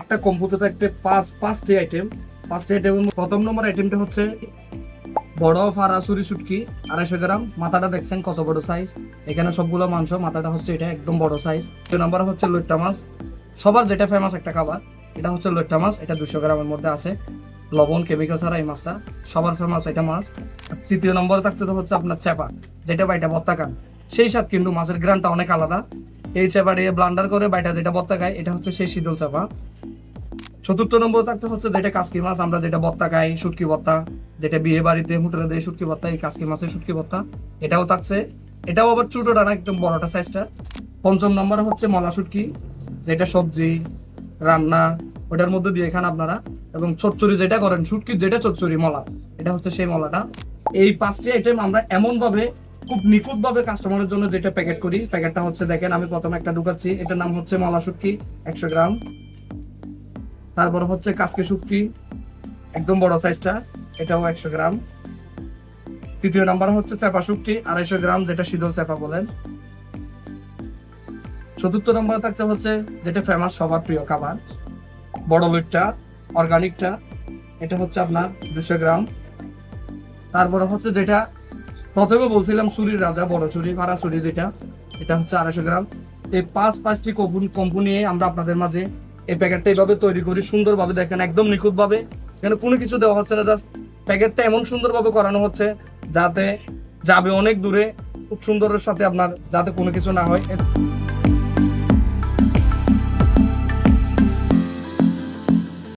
একটা কম্পুতে থাকতে পাঁচ, পাঁচটি আইটেম পাঁচটি আইটেম প্রথম নম্বর আইটেমটা হচ্ছে বড় ফারা সুরি আড়াইশো গ্রাম। মাথাটা দেখছেন কত বড় সাইজ এখানে সবগুলো মাংস, মাথাটা হচ্ছে এটা একদম বড় সাইজ দুই নম্বর হচ্ছে লইট্টা মাছ। সবার যেটা ফেমাস একটা খাবার, এটা হচ্ছে লইট্টা মাছ। এটা দুশো গ্রামের মধ্যে আছে। লবণ কেমিক্যাল ছাড়া এই মাছটা সবার ফেমাস এটা মাছ। তৃতীয় নম্বরে থাকতে হচ্ছে আপনার চেপা যেটা বাইটা বত্তা খান সেই স্বাদ কিন্তু মাছের গ্রানটা অনেক আলাদা। এই চেপা দিয়ে ব্লান্ডার করে বাইটা যেটা বত্তা খায়, এটা হচ্ছে সেই শীতল চাপা। চতুর্থ নম্বর থাকতে হচ্ছে যেটা কাসকি মাছ, আমরা যেটা বত্তা খাই, শুটকি বত্তা। যেটা বিয়ে বাড়িতে হোটেলে দেয় শুটকি বত্তা, এই কাসকি মাছের শুটকি বত্তা। এটাও থাকছে এটাও আবার ছোটটা না, একদম বড়টা সাইজটা পঞ্চম নম্বর হচ্ছে মলা শুটকি, যেটা সবজি, রান্না, ওটার মধ্যে দিয়ে খান আপনারা। এবং চচ্চড়ি যেটা করেন, শুটকির যেটা চচ্চড়ি মলা, এটা হচ্ছে সেই মলাটা। এই পাঁচটি আইটেম আমরা এমন ভাবে খুব নিখুঁত ভাবে কাস্টমারের জন্য যেটা প্যাকেট করি প্যাকেটটা হচ্ছে দেখেন, আমি প্রথমে একটা ঢুকাচ্ছি। এটার নাম হচ্ছে মলা শুটকি, একশো গ্রাম। তারপর হচ্ছে কাসকে শুটকি, একদম বড় সাইজটা এটাও একশো গ্রাম। তৃতীয় নাম্বার হচ্ছে চাপা শুটকি, আড়াইশো গ্রাম, যেটা শীতল চাপা বলেন। চতুর্থ নম্বরে থাকছে হচ্ছে যেটা ফেমাস সবার প্রিয় খাবার। বড় লুটটা অর্গানিকটা এটা হচ্ছে আপনার দুশো গ্রাম। তারপরে হচ্ছে যেটা প্রথমে বলছিলাম চুরির রাজা, বড় চুরি ভাড়া চুরি যেটা, এটা হচ্ছে আড়াইশো গ্রাম। এই পাঁচ পাঁচটি কম্পু নিয়ে আমরা আপনাদের মাঝে এই প্যাকেটটা এইভাবে তৈরি করি, সুন্দরভাবে দেখেন, একদম নিখুঁতভাবে। এখানে কোনো কিছু দেওয়া হচ্ছে না জাস্ট প্যাকেটটা এমন সুন্দরভাবে করানো হচ্ছে যাতে যাবে অনেক দূরে, খুব সুন্দরের সাথে আপনার, যাতে কোনো কিছু না হয়।